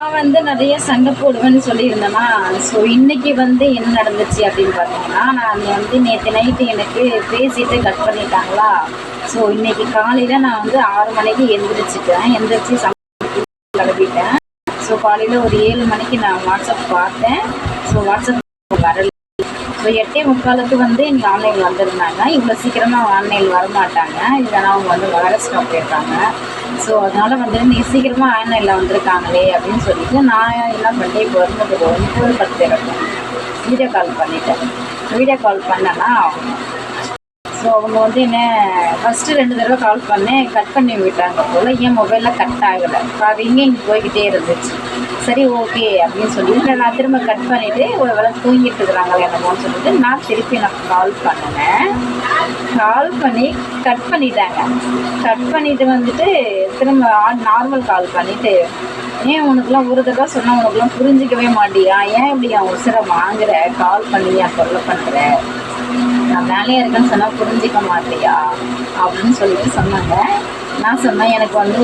நான் வந்து நிறைய சண்டை போடுவேன்னு சொல்லியிருந்தேன்னா ஸோ இன்னைக்கு வந்து என்ன நடந்துச்சு அப்படின்னு பார்த்தீங்கன்னா நான் வந்து நேற்று நைட்டு எனக்கு பேசிட்டு கட் பண்ணிட்டாங்களா? ஸோ இன்னைக்கு காலையில் நான் வந்து ஆறு மணிக்கு எந்திரிச்சிட்டேன். எந்திரிச்சு சமைச்சு கிளம்பிட்டேன் ஸோ காலையில் ஒரு ஏழு மணிக்கு நான் வாட்ஸ்அப் பார்த்தேன். ஸோ வாட்ஸ்அப் வரல. ஸோ எட்டே முக்காலுக்கு வந்து இங்கே ஆன்லைன் வந்திருந்தாங்க. இவ்வளோ சீக்கிரமாக ஆன்லைன் வரமாட்டாங்க. இல்லைன்னா அவங்க வந்து வர ஸ்டாப் போயிருக்காங்க ஸோ அதனால் வந்து நீ சீக்கிரமாக ஆன்லைனில் வந்திருக்காங்களே அப்படின்னு சொல்லிட்டு நான் என்ன பண்ணிட்டேன் இப்போ வரும்போது ஒன்பது பத்து இருக்கும் வீடியோ கால் பண்ணிட்டேன். வீடியோ கால் பண்ணேன்னா ஸோ அவங்க வந்து என்ன ஃபஸ்ட்டு ரெண்டு தடவை கால் பண்ணேன். கட் பண்ணி விட்டாங்க போல். என் மொபைலில் கட் ஆகலை. அது இங்கே இங்கே போய்கிட்டே இருந்துச்சு. சரி ஓகே அப்படின்னு சொல்லிட்டு நான் திரும்ப கட் பண்ணிவிட்டு ஒரு வேலை தூங்கிட்டு இருக்கிறாங்களே என்னமோன்னு சொல்லிட்டு நான் திருப்பி நான் கால் பண்ணினேன் கால் பண்ணி கட் பண்ணிட்டாங்க. கட் பண்ணிட்டு வந்துட்டு திரும்ப நார்மல் கால் பண்ணிவிட்டு ஏன் உனக்குலாம் ஒரு தடவை சொன்னால் உனக்குலாம் புரிஞ்சிக்கவே மாட்டியா? ஏன் இப்படி அவன் உசுரை வாங்குற? கால் பண்ணி என் சொல்ல பண்ணுற நான் வேலையாக இருக்கேன்னு சொன்னால் புரிஞ்சிக்க மாட்டியா? அப்படின்னு சொல்லிட்டு சொன்னாங்க. நான் சொன்னேன் எனக்கு வந்து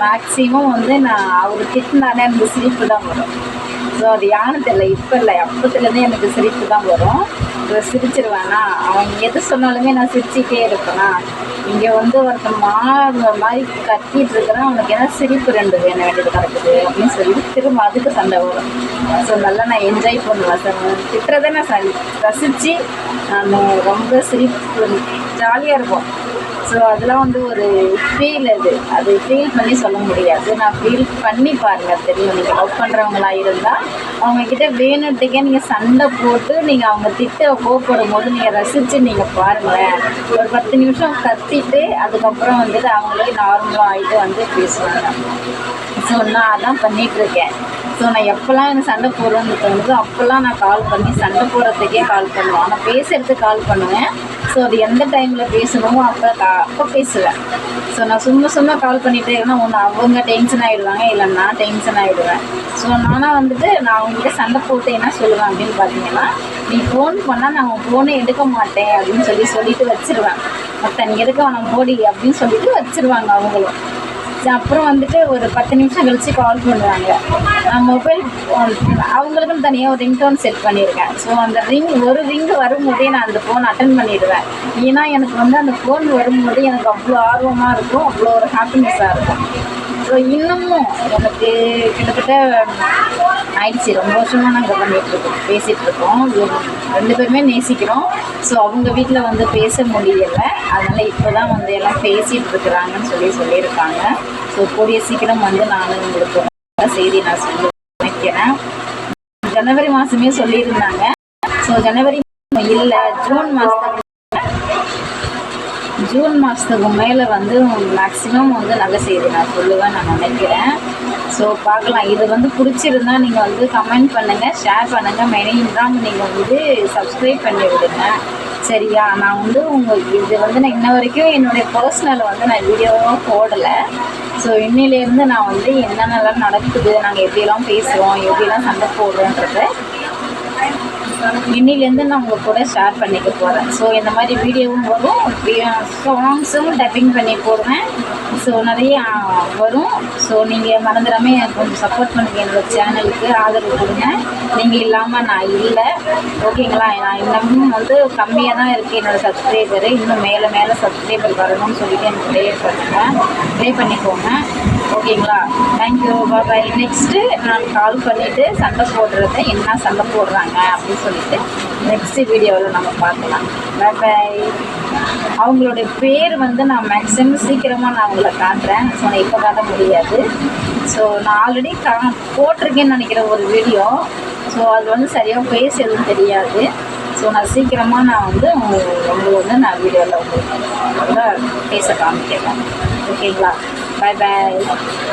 மேக்ஸிமம் வந்து நான் அவர் திட்டினாலே எனக்கு சிரிப்பு தான் வரும். ஸோ அது யான்னு தெரியல இப்போ இல்லை. அப்பத்துலேருந்து எனக்கு சிரிப்பு தான் வரும். இப்போ சிரிச்சிருவேனா. அவன் எது சொன்னாலுமே நான் சிரிச்சிட்டே இருப்பேனா? இங்கே வந்து ஒருத்தன் மாறுற மாதிரி கத்திட்டு இருக்கிறான். அவனுக்கு என்ன சிரிப்பு ரெண்டு வேணும் வேண்டியது கிடக்குது அப்படின்னு சொல்லி திரும்ப அதுக்கு சண்டை வரும் ஸோ நல்லா நான் என்ஜாய் பண்ணுவேன் சார் திட்டுறதை நான் சரி ரசித்து நான் ரொம்ப சிரிப்பு ஜாலியாக இருப்போம். ஸோ அதெல்லாம் வந்து ஒரு ஃபீல் அது. அது ஃபீல் பண்ணி சொல்ல முடியாது. நான் ஃபீல் பண்ணி பாருங்கள் தெரியும். நீங்கள் லவ் பண்ணுறவங்களா இருந்தால் அவங்கக்கிட்ட வேணுட்டுக்கே நீங்கள் சண்டை போட்டு நீங்கள் அவங்க திட்ட கோப்படும் போது நீங்கள் ரசித்து நீங்கள் பாருங்களேன். ஒரு பத்து நிமிஷம் கத்திட்டு அதுக்கப்புறம் வந்துட்டு அவங்களே நார்மலாக ஆகிட்டு வந்து பேசுவாங்க. ஸோ நான் அதான் பண்ணிகிட்ருக்கேன் ஸோ நான் எப்போல்லாம் எனக்கு சண்டை போடுறோன்னு தோணுதோ அப்போல்லாம் நான் கால் பண்ணி சண்டை போடுறதுக்கே கால் பண்ணுவேன். ஆனால் பேசுறதுக்கு கால் பண்ணுவேன். ஸோ அது எந்த டைமில் பேசணுமோ அப்போ கா அப்போ பேசுவேன். ஸோ நான் சும்மா சும்மா கால் பண்ணிகிட்டே இருந்தேன் ஒன்று அவங்க டென்ஷன் ஆகிடுவாங்க இல்லை நான் டென்ஷன் ஆகிடுவேன் ஸோ நானாக வந்துட்டு நான் அவங்ககிட்ட சண்டை போட்டு என்ன சொல்லுவேன் அப்படின்னு பார்த்தீங்கன்னா நீ ஃபோன் பண்ணால் நான் உன் ஃபோனை எடுக்க மாட்டேன் அப்படின்னு சொல்லி சொல்லிட்டு வச்சுருவேன். மற்ற நீ எடுக்க வேணாம் போடி அப்படின்னு சொல்லிட்டு வச்சுருவாங்க அவங்களும். அப்புறம் வந்துட்டு ஒரு பத்து நிமிஷம் கழிச்சு கால் பண்ணுவாங்க. நான் மொபைல் அவங்களுக்குன்னு தனியாக ஒரு ரிங்டோன் செட் பண்ணியிருக்கேன் ஸோ அந்த ரிங் ஒரு ரிங் வரும்போதே நான் அந்த ஃபோன் அட்டன் பண்ணிடுவேன். ஏன்னா எனக்கு வந்து அந்த ஃபோன் வரும்போது எனக்கு அவ்வளோ ஆர்வமாக இருக்கும் அவ்வளோ ஒரு ஹாப்பினஸ்ஸாக இருக்கும். ஸோ இன்னமும் எனக்கு கிட்டத்தட்ட ஆயிடுச்சு. ரொம்ப வருஷமாக நாங்கள் பண்ணிகிட்ருக்கோம் பேசிகிட்ருக்கோம் ரெண்டு பேருமே நேசிக்கிறோம். ஸோ அவங்க வீட்டில் வந்து பேச முடியலை. அதனால் இப்போ தான் வந்து எல்லாம் பேசிகிட்டு இருக்கிறாங்கன்னு சொல்லி சொல்லியிருக்காங்க. ஸோ கூடிய சீக்கிரம் வந்து நான் உங்களுக்கு செய்தி நான் சொல்லி நினைக்கிறேன். ஜனவரி மாதமே சொல்லியிருந்தாங்க. ஸோ ஜனவரி இல்லை ஜூன் மாதத்துக்கு ஜூன் மாதத்துக்கு மேலே வந்து மேக்ஸிமம் வந்து நல்ல செய்தி நான் சொல்லுவேன் நான் நினைக்கிறேன். ஸோ பார்க்கலாம். இது வந்து பிடிச்சிருந்தா நீங்கள் வந்து கமெண்ட் பண்ணுங்கள் ஷேர் பண்ணுங்கள் மெயினாக நீங்கள் வந்து சப்ஸ்கிரைப் பண்ணி விடுங்க சரியா? நான் வந்து உங்கள் இது வந்து நான் இன்ன வரைக்கும் என்னுடைய பர்சனலை வந்து நான் வீடியோவாக போடலை. ஸோ இன்னிலேருந்து நான் வந்து என்னென்னலாம் நடக்குது நாங்கள் எப்படியெல்லாம் பேசுவோம் எப்படிலாம் சண்டை போடுறோன்றதை இன்னிலேருந்து நான் உங்கள் கூட ஷேர் பண்ணிக்க போகிறேன் ஸோ இந்த மாதிரி வீடியோவும் வரும். சாங்ஸும் டப்பிங் பண்ணி போடுவேன். ஸோ நிறைய வரும். ஸோ நீங்கள் மறந்துடாமல் கொஞ்சம் சப்போர்ட் பண்ணுங்க. என்னோடய சேனலுக்கு ஆதரவு கொடுங்க. நீங்கள் இல்லாமல் நான் இல்லை. ஓகேங்களா நான் இன்னமும் வந்து கம்மியாக தான் இருக்குது என்னோடய சப்ஸ்கிரைபரு இன்னும் மேலே மேலே சப்ஸ்கிரைபர் வரணும்னு சொல்லிட்டு எனக்கு ப்ரே பண்ணுங்கள் ப்ரே பண்ணிக்கோங்க. ஓகேங்களா? தேங்க்யூ பாபாய் நெக்ஸ்ட்டு நான் கால் பண்ணிவிட்டு சண்டை போடுறத என்ன சண்டை போடுறாங்க அப்படின்னு சொல்லிட்டு நெக்ஸ்ட் வீடியோவில் நம்ம பார்க்கலாம். பாய் அவங்களுடைய பேர் வந்து நான் மேக்ஸிமம் சீக்கிரமாக நான் அவங்கள காட்டுறேன். ஸோ நான் இப்போ காட்ட முடியாது. ஸோ நான் ஆல்ரெடி கா போட்டிருக்கேன்னு நினைக்கிற ஒரு வீடியோ ஸோ அது வந்து சரியாக பேச எதுவும் தெரியாது. ஸோ நான் சீக்கிரமாக நான் வந்து உங்களுக்கு வந்து நான் வீடியோவில் உங்களுக்கு பேச காமிக்கிறேன். ஓகேங்களா? 拜拜。